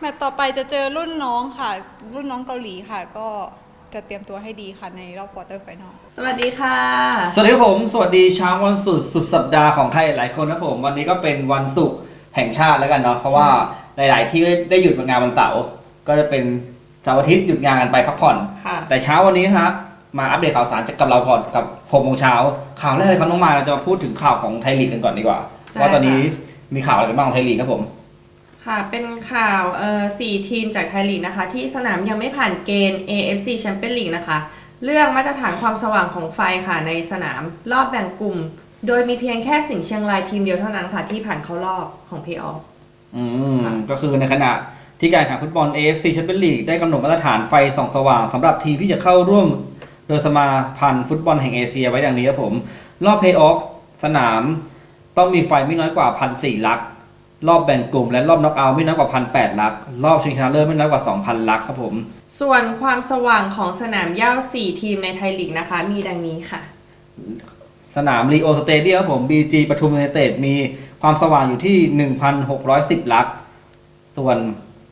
แมตช์ต่อไปจะเจอรุ่นน้องค่ะ รุ่นน้องเกาหลีค่ะ ก็จะเตรียมตัวให้ดีค่ะในรอบควอเตอร์ไฟนอล สวัสดีค่ะ สวัสดีครับผม สวัสดีเช้าวันสุดสุดสัปดาห์ของใครหลายคนนะผม วันนี้ก็เป็นวันศุกร์แห่งชาติแล้วกันเนาะเพราะว่าหลาย ๆ ที่ได้หยุดงานวันเสาร์ก็จะเป็นเสาร์อาทิตย์หยุดงานกันไปพักผ่อน ค่ะ แต่เช้าวันนี้ฮะมาอัปเดตข่าวสารจากกับเราก่อนกับ6โมงเช้าข่าวแรกเลยครับน้องมายเราจะมาพูดถึงข่าวของไทยลีกกันก่อนดีกว่าได้ว่าตอนนี้ค่ะมีข่าวอะไรกันบ้างของไทยลีกครับผม ค่ะ เป็นข่าวเอ่อสี่ทีมจากไทยลีกนะคะ ที่สนามยังไม่ผ่านเกณฑ์ AFC Champions League นะคะเรื่องมาตรฐานความสว่างของไฟค่ะในสนามรอบแบ่งกลุ่ม โดยมีเพียงแค่สิงห์เชียงรายทีมเดียวเท่านั้นค่ะที่ผ่านเข้ารอบของ Play-off อืมก็คือในขณะที่การแข่งฟุตบอล AFC Champions League ได้กำหนดมาตรฐานไฟส่องสว่างสำหรับทีมที่จะเข้าร่วมโดยสมาพันธ์ฟุตบอลแห่งเอเชียไว้ดังนี้ครับผม รอบเพย์ออฟสนามต้องมีไฟไม่น้อยกว่าพันสี่ลัก รอบแบ่งกลุ่ม และรอบน็อกเอาท์ไม่น้อยกว่าพันแปดลัก รอบชิงชนะเลิศไม่น้อยกว่าสองพันลักครับผม ส่วนความสว่างของสนามเหย้า4 ทีมในไทยลีกนะคะ มีดังนี้ค่ะ สนามรีโอสเตเดียมครับผม BG ปทุมยูไนเต็ดมีความสว่างอยู่ที่ 1,610 ลัก ส่วน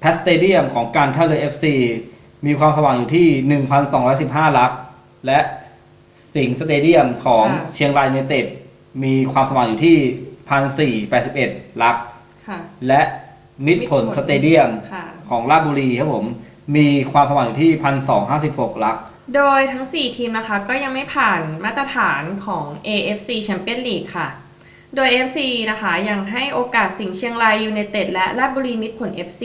แพสเตเดียมของการท่าเรือ FC มีความสว่างอยู่ที่ 1,215 ลัก และสิงห์สเตเดียมของค่ะ เชียงรายยูไนเต็ดมีความสว่างอยู่ที่ 1,481 ลักค่ะ และมิตรผลมิตรผลสเตเดียมค่ะของราชบุรีครับผม มีความสว่างอยู่ที่1,256ลัก โดยทั้ง 4 ทีมนะคะ ก็ยังไม่ผ่านมาตรฐานของ AFC Champions League ค่ะ โดย AFC นะคะยังให้โอกาสสิงห์เชียงรายยูไนเต็ดและราชบุรีมิตรผล FC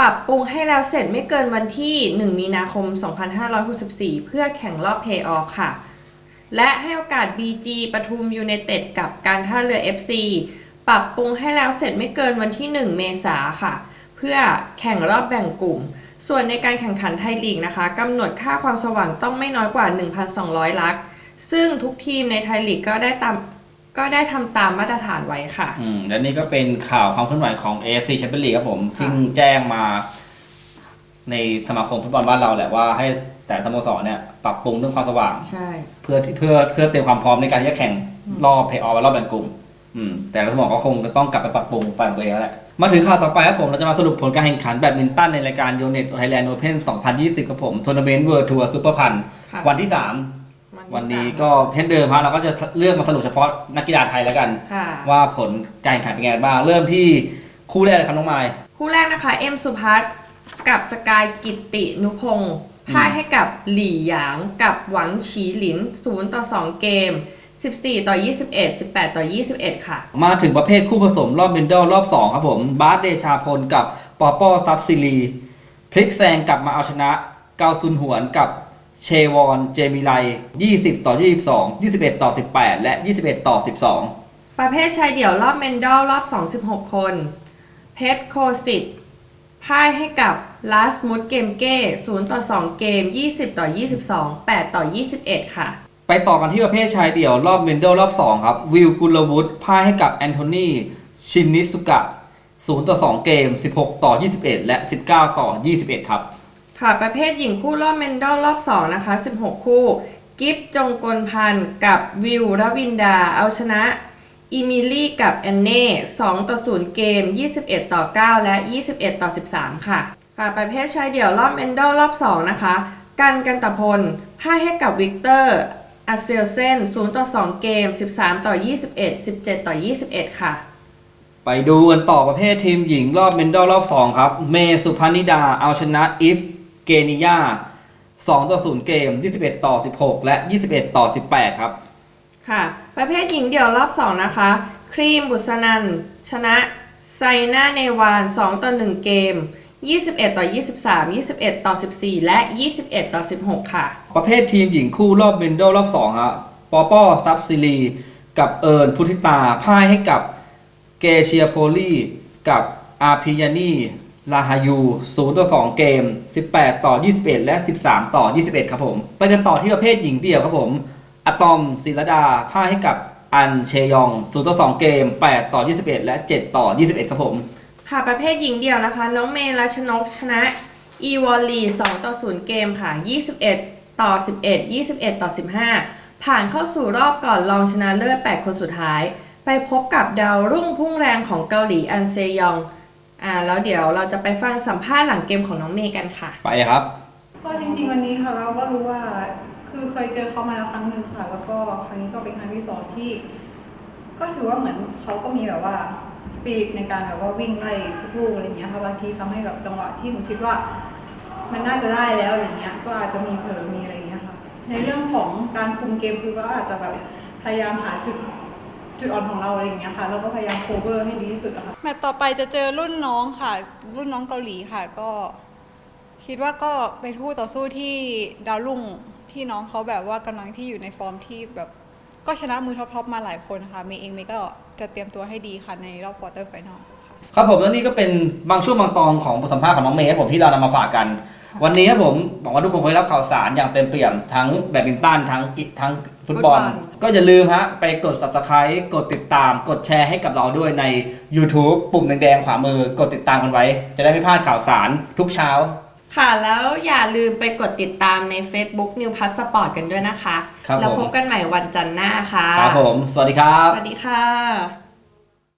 ปรับปรุงให้แล้วเสร็จไม่เกินวันที่ 1 มีนาคม 2564 เพื่อแข่งรอบ Play-off ค่ะ และให้โอกาส BG ปทุมยูไนเต็ดกับการท่าเรือ FC ปรับปรุงให้แล้วเสร็จไม่เกินวันที่ 1 เมษาค่ะ เพื่อแข่งรอบแบ่งกลุ่ม ส่วนในการแข่งขันไทยลีกนะคะกำหนดค่าความสว่างต้องไม่น้อยกว่า 1,200 ลัก ซึ่งทุกทีมในไทยลีกก็ได้ตามก็ได้ทำตามมาตรฐานไว้ค่ะ อืมและนี่ก็เป็นข่าวความเคลื่อนไหวของ AFC Champions League ครับผมค่ะซึ่งแจ้งมาในสมาคมฟุตบอลบ้านเราแหละว่าให้แต่สโมสรเนี่ยปรับปรุงเรื่องความสว่าง ใช่ เพื่อที่เพื่อเพื่อเตรียมความพร้อมในการที่จะแข่งรอบเพย์ออฟและรอบแบ่งกลุ่ม อืมแต่ละสโมสรก็คงจะต้องกลับไปปรับปรุงฝ่ายของตัวเองแล้วแหละมาถึงข่าวต่อไปครับผมเราจะมาสรุปผลการแข่งขันแบดมินตันในรายการโยเน็ตไทยแลนด์โอเพน2020ครับผมทัวร์นาเมนต์เวิร์ทัวร์ซูเปอร์พันค่ะวันที่3ที่วันนี้สามก็เช่นเดิมฮะเราก็จะเลือกมาสรุปเฉพาะนักกีฬาไทยแล้วกันค่ะว่าผลการแข่งขันเป็นไงบ้าง เริ่มที่คู่แรกเลยครับน้องไมายคู่แรกนะคะ เอ็มสุพัฒน์กับสกายกิตตินุพงศ์พ่ายให้กับหลี่หยางกับหวังฉีหลิน0ต่อ 2 เกม 14 ต่อ 21 18 ต่อ 21 ค่ะ มาถึงประเภทคู่ผสมรอบเมนเดลรอบ 2 ครับผม บาสเดชาพลกับปอปอซับซิลี พลิกแซงกลับมาเอาชนะเกาซุนหวนกับเชวอน เจมิไล 20 ต่อ 22 21 ต่อ 18 และ 21 ต่อ 12 ประเภทชายเดี่ยวรอบเมนดอลรอบ 26 คน เพชรโคสิตพ่ายให้กับลาสมุดเกมเก้0ต่อ 2 เกม 20 ต่อ 22 8 ต่อ 21 ค่ะ ไปต่อกันที่ประเภทชายเดี่ยวรอบเมนเดลรอบ 2 ครับ วิลกุลวุฒพ่ายให้กับแอนโทนีชินนิสุกะ 0 ต่อ 2 เกม 16 ต่อ 21 และ 19 ต่อ 21 ครับ ค่ะ ประเภทหญิงคู่รอบเมนเดอลรอบ 2 นะคะ 16 คู่ กิฟจงกลพันธ์กับวิวรวินดา เอาชนะอีมิลี่กับแอนเน่2ต่อ 0 เกม 21 ต่อ 9 และ 21 ต่อ 13 ค่ะ ค่ะ ประเภทชายเดี่ยวรอบเมนเดอลรอบ 2 นะคะ กันกันตะพลพ่ายให้กับวิกเตอร์ อาเซลเซน0ต่อ2 เกม 13 ต่อ 21 17 ต่อ 21 ค่ะ ไปดูกันต่อประเภททีมหญิงรอบเมนเดลรอบ 2 ครับ เมสุพานิดาเอาชนะอิฟเกนิยา2 ต่อ 0 เกม 21 ต่อ 16 และ 21 ต่อ 18 ครับ ค่ะ ประเภทหญิงเดี่ยวรอบ 2 นะคะ ครีมบุษนัน ชนะไซน่าเนวาน 2 ต่อ 1 เกม 21 ต่อ 23 21 ต่อ 14 และ 21 ต่อ 16 ค่ะ ประเภททีมหญิงคู่รอบเมนเดรอบ2ฮะปอปอซับซิลี กับเอิญพุทธิตาพ่ายให้กับเกเชียโพลีกับอาพิยานีลาฮายู 0 ต่อ 2 เกม 18 ต่อ 21 และ 13 ต่อ 21 ครับผม ไปกันต่อที่ประเภทหญิงเดี่ยวครับผม อะตอมศิลดาพ่ายให้กับอันเชยอง 0 ต่อ 2 เกม 8 ต่อ 21 และ 7 ต่อ 21 ครับผม ค่ะประเภทหญิงเดี่ยวนะคะ น้องเมย์รัชนกชนะอีวอลลี2ต่อ0เกมค่ะ 21 ต่อ 11 21 ต่อ 15 ผ่านเข้าสู่รอบก่อนรองชนะเลิศ 8 คนสุดท้าย ไปพบกับดาวรุ่งพุ่งแรงของเกาหลีอันเซยองอ่าแล้วเดี๋ยวเราจะไปฟังสัมภาษณ์หลังเกมของน้องเมย์กันค่ะ ไปครับ ก็จริงๆวันนี้ค่ะเราก็รู้ว่าคือเคยเจอเขามาแล้วครั้งหนึ่งค่ะ แล้วก็ครั้งนี้ก็เป็นครั้งที่สองที่ ก็ถือว่าเหมือนเขาก็มีแบบว่าส ปิริตในการแบบว่าวิ่งไล่ทุกลูกอะไรเงี้ยค่ะบางทีทำให้แบบจังหวะที่หนูคิดว่า มันน่าจะได้แล้วอะไรเงี้ย ก็อาจจะมีเผลอมีอะไรเงี้ยค่ะ ในเรื่องของการคุมเกมคือก็อาจจะแบบพยายามหาจุดจุดอ่อนของเราอะไรอย่างเงี้ยค่ะแล้วก็พยายามโคเวอร์ให้ดีที่สุดอะค่ะแมตต์ต่อไปจะเจอรุ่นน้องค่ะ รุ่นน้องเกาหลีค่ะ ก็ คิดว่าก็เป็นคู่ต่อสู้ที่ดาวรุ่งที่น้องเขาแบบว่ากำลังที่อยู่ในฟอร์มที่แบบ ก็ชนะมือท็อปๆมาหลายคนค่ะเมย์เองเมย์ก็จะเตรียมตัวให้ดีค่ะในรอบควอเตอร์ไฟนอล ครับผมแล้วนี่ก็เป็นบางช่วงบางตอนของบทสัมภาษณ์ของน้องเมย์ครับผมที่เรานำมาฝากกัน วันนี้ครับผมหวังว่าทุกคนคงได้รับข่าวสารอย่างเต็มเปี่ยมทั้งแบดมินตันทั้งกิทั้งฟุตบอล ฟุตบอล ก็อย่าลืมฮะไปกด subscribe กดติดตาม กดแชร์ให้กับเราด้วยใน YouTube ปุ่มแดงๆขวามือกดติดตามกันไว้ จะได้ไม่พลาดข่าวสารทุกเช้า ค่ะ แล้วอย่าลืมไปกดติดตามใน Facebook New Passport กันด้วยนะคะ ครับแล้วผม พบกันใหม่วันจันทร์หน้าค่ะ ครับผม สวัสดีครับ สวัสดีค่ะ